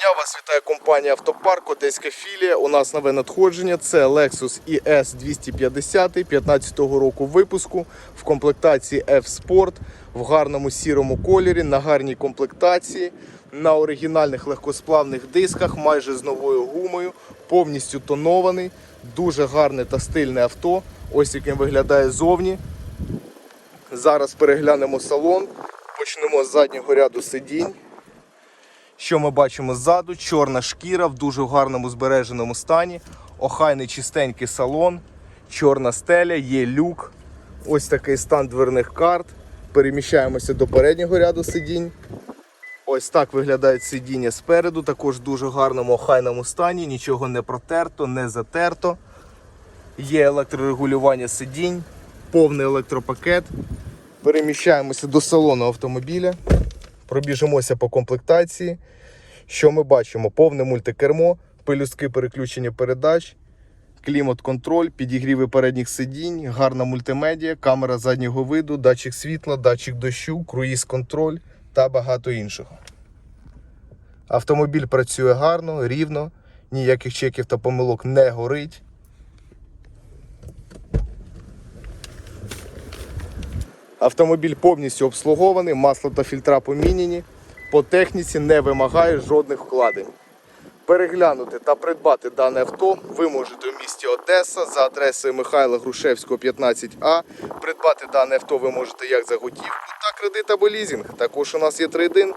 дня, вас вітає компанія Автопарк, Одеська філія. У нас нове надходження. Це Lexus ES 250 15-го року випуску в комплектації F-Sport в гарному сірому кольорі, на гарній комплектації, на оригінальних легкосплавних дисках, майже з новою гумою, повністю тонований, дуже гарне та стильне авто. Ось яким виглядає зовні. Зараз переглянемо салон. Почнемо з заднього ряду сидінь. Що ми бачимо ззаду? Чорна шкіра в дуже гарному збереженому стані. Охайний чистенький салон, чорна стеля, є люк. Ось такий стан дверних карт. Переміщаємося до переднього ряду сидінь. Ось так виглядають сидіння спереду, також в дуже гарному охайному стані, нічого не протерто, не затерто. Є електрорегулювання сидінь, повний електропакет. Переміщаємося до салону автомобіля. Пробіжимося по комплектації. Що ми бачимо? Повне мультикермо, пелюстки переключення передач, клімат-контроль, підігріви передніх сидінь, гарна мультимедіа, камера заднього виду, датчик світла, датчик дощу, круїз-контроль та багато іншого. Автомобіль працює гарно, рівно, ніяких чеків та помилок не горить. Автомобіль повністю обслугований, масло та фільтра поміняні. По техніці не вимагає жодних вкладень. Переглянути та придбати дане авто ви можете в місті Одеса за адресою Михайла Грушевського, 15А. Придбати дане авто ви можете як за готівку, так кредит або лізінг. Також у нас є трейдин.